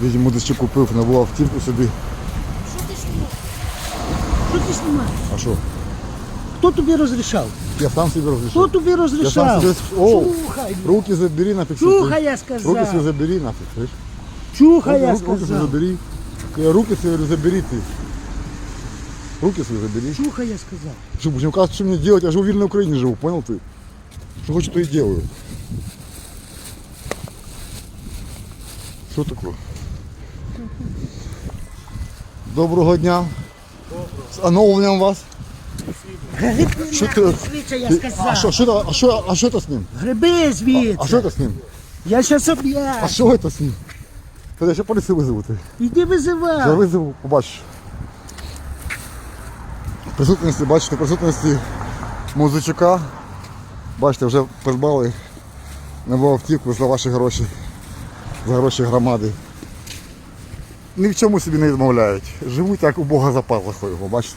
Видимо, десь купив нову автівку собі. Що ти знімаєш? Що ти знімаєш? А що? Хто тобі розрішав? Я сам собі Хто розрішив. тобі Я сам розрішав? собі... О, Чухай, руки забери нафиг. чухай, я Руки себе сказав. забери нафиг, слышь? Чухай, я руки, руки себе сказав. забери. Я руки себе забери ты. Руки себе забери. Чухай, я сказав. Что, будешь мне указывать, что мне делать? Я же в уверенной Украине живу, понял ты? Что хочу, то и делаю. Что такое? Доброго дня. З оновленням вас. Гриби Що ти- звідси, я А сказав. что, что, это- а что, а что это с ним? Гриби А что звідси. это с ним? Я щас А об'ясню. что это с ним? Тогда ще поліцію визову ти. Іди Я визивай. визову, побачиш. В присутності, бачите, в присутності музичука. Бачите, вже придбали нову автівку за ваші гроші, за гроші громади. Ні в чому собі не відмовляють. Живуть як у Бога за пазухою, бачите.